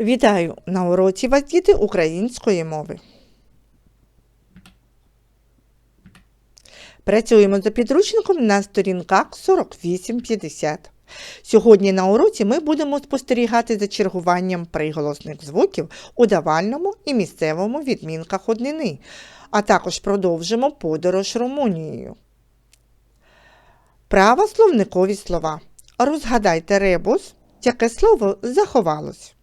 Вітаю на уроці вас діти української мови. Працюємо за підручником на сторінках 48-50. Сьогодні на уроці ми будемо спостерігати за чергуванням приголосних звуків у давальному і місцевому відмінках однини, а також продовжимо подорож Румунією. Права словникові слова. Розгадайте ребус, яке слово заховалось.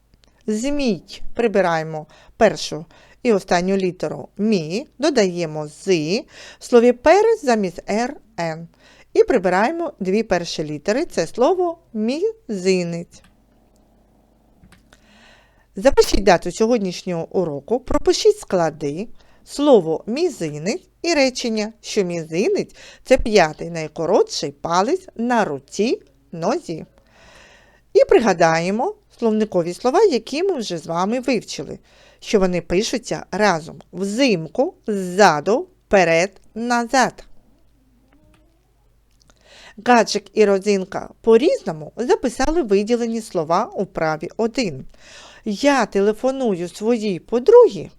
Зміть прибираємо першу і останню літеру мі, додаємо з в слові перець замість р, н. І прибираємо дві перші літери це слово мізинець. Запишіть дату сьогоднішнього уроку, пропишіть склади, слово мізинець і речення, що мізинець це п'ятий найкоротший палець на руці нозі. І пригадаємо словникові слова, які ми вже з вами вивчили, що вони пишуться разом взимку, ззаду, вперед, назад. Гаджик і родзинка по-різному записали виділені слова у праві 1. Я телефоную своїй подругі,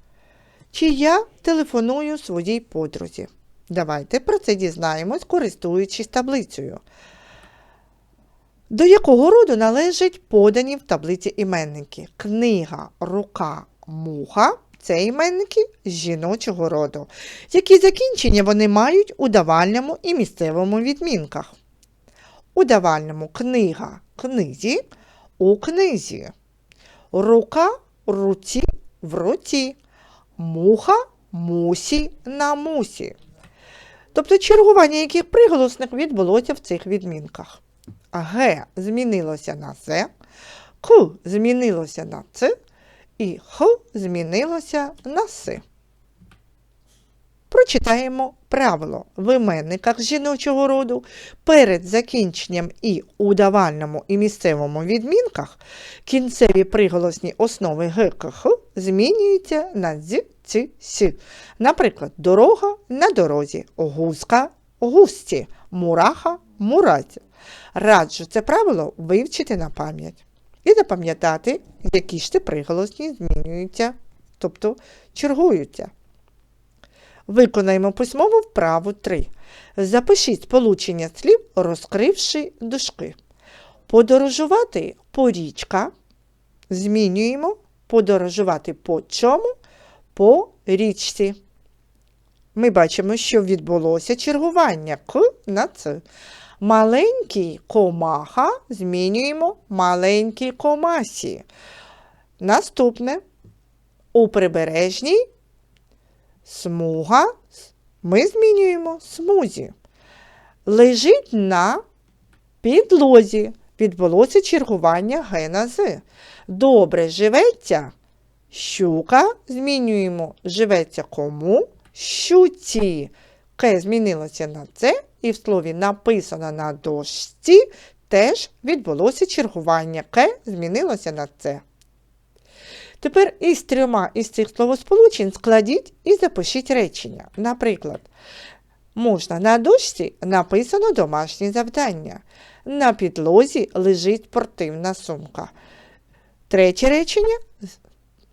чи я телефоную своїй подрузі. Давайте про це дізнаємось, користуючись таблицею. До якого роду належать подані в таблиці іменники? Книга, рука, муха це іменники жіночого роду. Які закінчення вони мають у давальному і місцевому відмінках? У давальному книга книзі, у книзі, рука руці в руці, муха мусі на мусі. Тобто чергування яких приголосних відбулося в цих відмінках. Г змінилося на З, К змінилося на Ц і Х змінилося на С. Прочитаємо правило в іменниках жіночого роду перед закінченням і у давальному і місцевому відмінках кінцеві приголосні основи Г, змінюються на з, ц, с. Наприклад, дорога на дорозі, гузка густі, мураха мураці. Раджу це правило вивчити на пам'ять і запам'ятати, які ж це приголосні змінюються, тобто чергуються. Виконаємо письмову вправу 3. Запишіть сполучення слів, розкривши дужки. Подорожувати по річка. Змінюємо подорожувати по чому? По річці. Ми бачимо, що відбулося чергування К на Ц. Маленький комаха змінюємо маленькій комасі. Наступне у прибережній смуга ми змінюємо смузі. Лежить на підлозі. Відбулося чергування Г на З. Добре живеться. Щука змінюємо живеться кому? Щуці. К змінилося на Це, і в слові написано на дошці теж відбулося чергування. К змінилося на Це. Тепер із трьома із цих словосполучень складіть і запишіть речення. Наприклад, можна на дошці написано домашнє завдання. На підлозі лежить спортивна сумка. Третє речення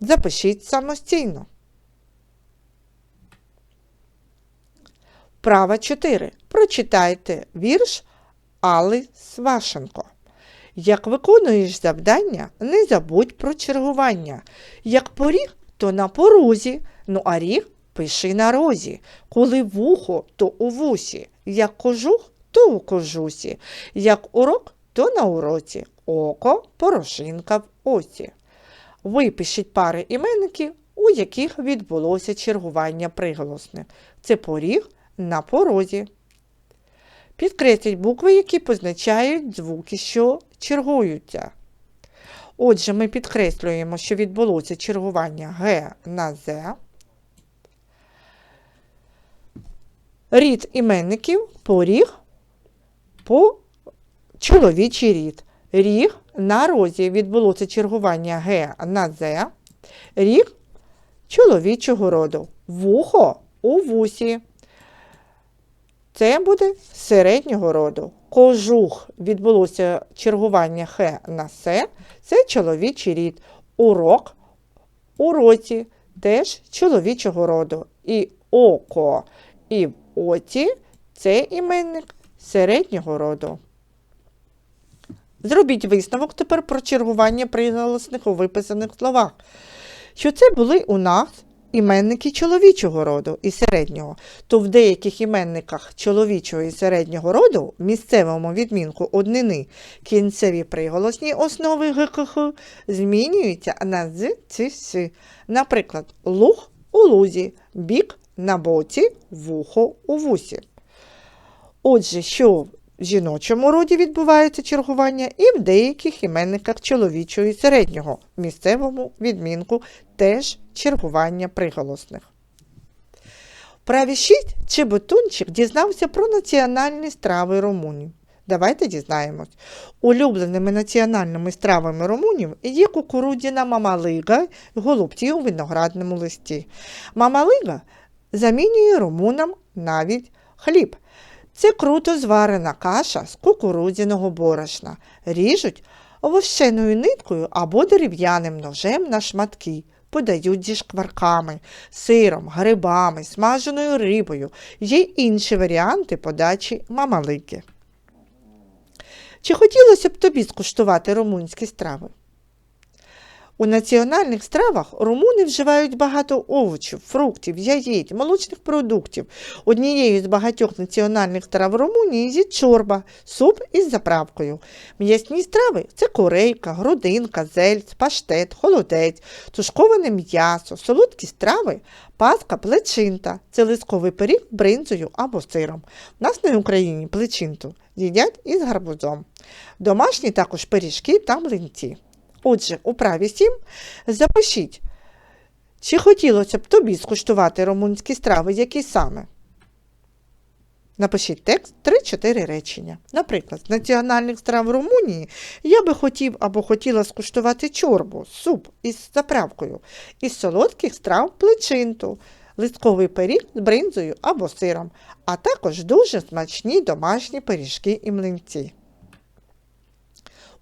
запишіть самостійно. Права 4. Прочитайте вірш Алли Свашенко. Як виконуєш завдання, не забудь про чергування. Як поріг, то на порозі, ну а ріг пиши на розі. Коли вухо, то у вусі. Як кожух, то у кожусі. Як урок, то на уроці. Око, порошинка в осі. Випишіть пари іменників, у яких відбулося чергування приголосних. Це поріг на порозі. Підкресліть букви, які позначають звуки, що чергуються. Отже, ми підкреслюємо, що відбулося чергування Г на З. Рід іменників поріг по чоловічий рід. Ріг на розі відбулося чергування Г на З. Ріг чоловічого роду. Вухо у вусі. Це буде середнього роду. Кожух відбулося чергування Х на С, це чоловічий рід. урок, уроці теж чоловічого роду. І око і оті це іменник середнього роду. Зробіть висновок тепер про чергування приголосних у виписаних словах, що це були у нас іменники чоловічого роду і середнього, то в деяких іменниках чоловічого і середнього роду в місцевому відмінку однини кінцеві приголосні основи ГКХ змінюються на з, ц, с. Наприклад, луг у лузі, бік на боці, вухо у вусі. Отже, що в жіночому роді відбувається чергування, і в деяких іменниках чоловічого і середнього, в місцевому відмінку теж чергування приголосних. Праві 6 Чеботунчик дізнався про національні страви румунів. Давайте дізнаємось. Улюбленими національними стравами румунів є кукурудзяна мамалига голубці у виноградному листі. Мамалига замінює румунам навіть хліб. Це круто зварена каша з кукурудзяного борошна. Ріжуть вощеною ниткою або дерев'яним ножем на шматки. Подають зі шкварками, сиром, грибами, смаженою рибою. Є інші варіанти подачі мамалики. Чи хотілося б тобі скуштувати румунські страви? У національних стравах румуни вживають багато овочів, фруктів, яєць, молочних продуктів. Однією з багатьох національних страв Румунії є чорба, суп із заправкою. М'ясні страви це корейка, грудинка, зельц, паштет, холодець, тушковане м'ясо, солодкі страви, паска, плечинта, це лисковий пиріг бринзою або сиром. У нас на Україні плечинту їдять із гарбузом. Домашні також пиріжки та млинці. Отже, у праві 7 запишіть, чи хотілося б тобі скуштувати румунські страви, які саме? Напишіть текст 3-4 речення. Наприклад, з національних страв Румунії я би хотів або хотіла скуштувати чорбу, суп із заправкою, із солодких страв плечинту, листковий пиріг з бринзою або сиром, а також дуже смачні домашні пиріжки і млинці.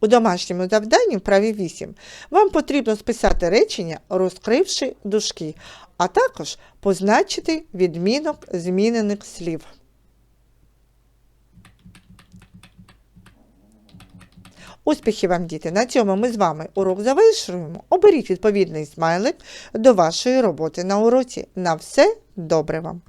У домашньому завданні в праві 8 вам потрібно списати речення, розкривши дужки, а також позначити відмінок змінених слів. Успіхів вам, діти! На цьому ми з вами урок завершуємо. Оберіть відповідний смайлик до вашої роботи на уроці. На все добре вам!